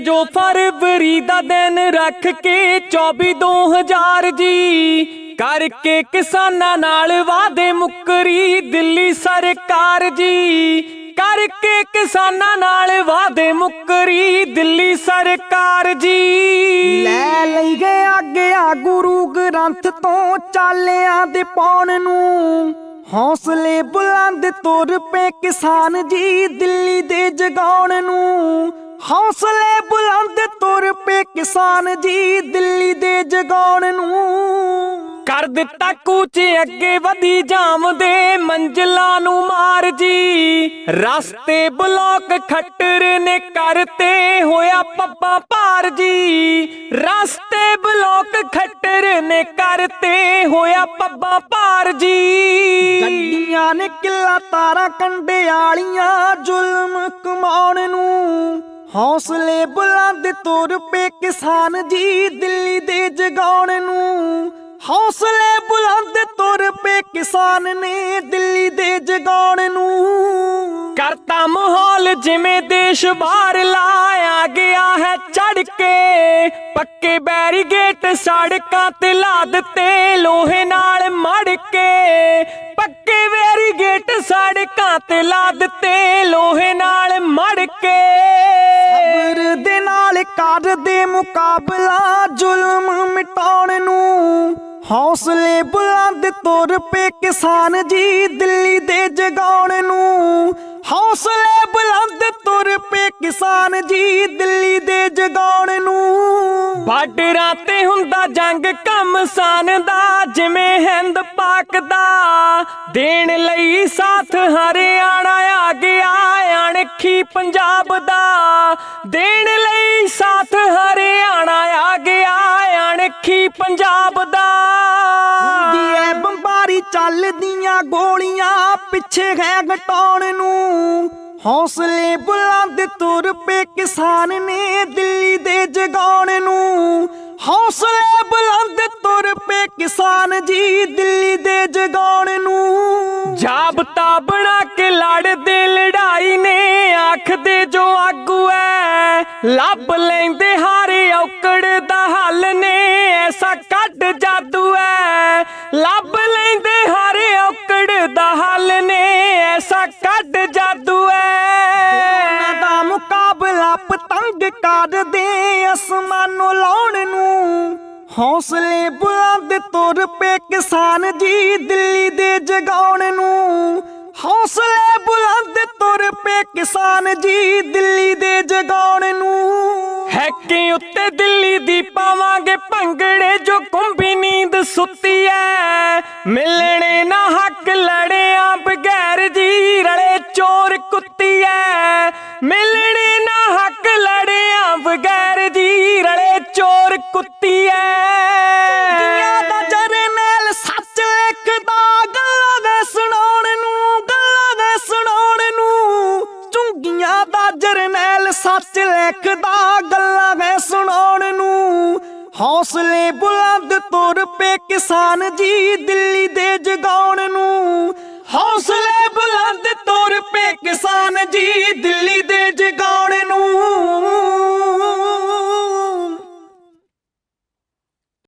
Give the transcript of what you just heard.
ਜੋ ਫਰਵਰੀ ਦਾ ਦਿਨ ਰੱਖ ਕੇ 24 2000 ਜੀ, ਕਰਕੇ ਕਿਸਾਨਾਂ ਨਾਲ ਵਾਅਦੇ ਮੁੱਕਰੀ ਦਿੱਲੀ ਸਰਕਾਰ ਜੀ, ਕਰਕੇ ਕਿਸਾਨਾਂ ਨਾਲ ਵਾਅਦੇ ਮੁੱਕਰੀ ਦਿੱਲੀ ਸਰਕਾਰ ਜੀ। ਲੈ ਲਈ ਗਏ ਆਗਿਆ ਗੁਰੂ ਗ੍ਰੰਥ ਤੋਂ ਚਾਲਿਆਂ ਦੇ ਪਾਉਣ ਨੂੰ। ਹੌਸਲੇ ਬੁਲੰਦ ਤੁਰ ਪਏ ਕਿਸਾਨ ਜੀ ਦਿੱਲੀ ਦੇ ਜਗਾਉਣ ਨੂੰ। ਹੌਸਲੇ ਬੁਲੰਦ ਤੁਰ ਪਏ ਕਿਸਾਨ ਜੀ ਦਿੱਲੀ ਦੇ ਜਗਾਉਣ ਨੂੰ। ਕਰ ਦਿੱਤਾ ਕੂਚ ਅੱਗੇ ਵਧੀ ਜਾਮਦੇ ਮੰਜ਼ਲਾਂ ਨੂੰ ਮਾਰ ਜੀ। ਰਸਤੇ ਬਲੌਕ ਖੱਟਰ ਨੇ ਕਰਤੇ ਹੋਇਆ ਪੱਪਾ ਪਾਰ ਜੀ। ਰਸਤੇ ਬਲੌਕ ਖੱਟਰ ਨੇ ਕਰਤੇ ਹੋਇਆ ਪੱਪਾ ਪਾਰ ਜੀ। ਗੱਡੀਆਂ ਨੇ ਕਿੱਲਾ ਤਾਰਾ ਕੰਡੇ ਵਾਲੀਆਂ ਜ਼ੁਲਮ ਕਮਾਉਣ ਹੌਸਲੇ ਬੁਲੰਦ ਤੁਰ ਪਏ ਕਿਸਾਨ ਜੀ ਦਿੱਲੀ ਦੇ ਜਗਾਉਣ ਨੂੰ। ਹੌਸਲੇ ਬੁਲੰਦ ਤੁਰ ਪਏ ਕਿਸਾਨ ਨੇ ਦਿੱਲੀ ਦੇ ਜਗਾਉਣ ਨੂੰ। ਕਰਤਾ ਮਾਹੌਲ ਜਿਵੇਂ ਦੇਸ਼ ਬਾਹਰ ਲਾਇਆ ਗਿਆ ਹੈ ਚੜ ਕੇ ਪੱਕੇ ਬੈਰੀਗੇਟ ਸੜਕਾਂ ਤੇ ਲਾ ਦਿੱਤੇ ਲੋਹੇ ਨਾਲ ਮੜ ਕੇ ਪੱਕੇ ਬੈਰੀਗੇਟ ਸੜਕਾਂ ਤੇ ਲਾ ਦਿੱਤੇ ਲੋਹੇ ਨਾਲ ਮੜ ਕੇ ਸਬਰ ਦੇ ਨਾਲ ਕਰਦੇ ਮੁਕਾਬਲਾ ਜ਼ੁਲਮ ਮਿਟਾਉਣ ਨੂੰ ਹੌਸਲੇ ਬੁਲੰਦ ਤੁਰ ਪਏ ਕਿਸਾਨ ਜੀ ਦਿੱਲੀ ਦੇ ਜਗਾਉਣ ਨੂੰ ਹੌਸਲੇ ਬੁਲੰਦ ਤੁਰ ਪਏ ਕਿਸਾਨ ਜੀ ਦਿੱਲੀ ਦੇ ਜਗਾਉਣ ਨੂੰ ਬਾਰਡਰਾਂ ਤੇ ਹੁੰਦਾ ਜੰਗ ਕਮਸਾਨ ਦਾ, ਜਿਵੇਂ ਹਿੰਦ ਪਾਕ ਦਾ। ਦੇਣ ਲਈ ਸਾਥ ਹਰਿਆਣਾ ਆ ਗਿਆ ਅਣਖੀ ਪੰਜਾਬ ਦਾ। ਦੇਣ ਲਈ ਸਾਥ ਹਰਿਆਣਾ ਆ ਗਿਆ ਅਣਖੀ ਪੰਜਾਬ ਦਾ। ਦੀ ਐ ਬੰਬਾਰੀ ਚੱਲਦੀਆਂ ਗੋਲੀਆਂ, ਪਿੱਛੇ ਹੈ ਘਟਾਉਣ ਨੂੰ। ਹੌਸਲੇ ਬੁਲੰਦ ਤੁਰ ਪਏ ਕਿਸਾਨ ਨੇ ਦਿੱਲੀ ਦੇ ਜਗਾਉਣ ਨੂੰ। ਹੌਸਲੇ ਬੁਲੰਦ ਤੁਰ ਪਏ ਕਿਸਾਨ ਜੀ ਦਿੱਲੀ ਦੇ ਜਗਾਉਣ ਨੂੰ। ਨੇ ਆਖਦੇ ਜੋ ਆਗੂ ਐ। ਲੱਭ ਲੈਂਦੇ ਹਾਰੇ ਔਕੜ ਦਾ ਹੱਲ ਨੇ, ਐਸਾ ਕੱਢ ਜਾਦੂ ਐ। ਲੱਭ ਲੈਂਦੇ ਹਾਰੇ ਔਕੜ ਦਾ ਹੱਲ ਨੇ, ਐਸਾ ਕੱਢ ਜਾਦੂ ਉਹਨਾਂ ਦਾ ਮੁਕਾਬਲਾ ਪਤੰਗ ਕਰਦੇ, ਅਸਮਾਨੋਂ ਲਾਉਣ ਨੂੰ। ਹੌਸਲੇ ਬੁਲੰਦ ਤੁਰ ਪਏ ਕਿਸਾਨ ਜੀ ਦਿੱਲੀ ਦੇ ਜਗਾਉਣ ਨੂੰ। ਹੌਸਲੇ ਤੁਰ ਪਏ ਕਿਸਾਨ ਜੀ ਦਿੱਲੀ ਦੇ ਜਗਾਉਣ ਨੂੰ। ਹੈਕੇ ਉੱਤੇ ਦਿੱਲੀ ਦੀ ਪਾਵਾਂਗੇ ਭੰਗੜੇ ਜੋ ਕੁੰਭੀ ਨੀਂਦ ਸੁੱਤੀ ਐ। ਮਿਲਣੇ ਨਾ ਹੱਕ ਲੜਿਆਂ ਬਗੈਰ ਜੀ, ਰਲੇ ਚੋਰ ਕੁੱਤੀ ਐ। ਮਿਲਣੇ ਨਾ ਹੱਕ ਲੜਿਆਂ ਬਗੈਰ ਜੀ, ਰਲੇ ਚੋਰ ਕੁੱਤੀ ਦੁਨੀਆ ਜਰਨੈਲ ਸੱਚ ਲਿਖਦਾ, ਗੱਲਾਂ ਦੇ ਸੁਣਾਉਣ ਨੂੰ। ਹੌਸਲੇ ਬੁਲੰਦ ਤੁਰ ਪਏ ਕਿਸਾਨ ਜੀ, ਦਿੱਲੀ ਦੇ ਜਗਾਉਣ ਨੂੰ। ਹੌਸਲੇ ਬੁਲੰਦ ਤੁਰ ਪਏ ਕਿਸਾਨ ਜੀ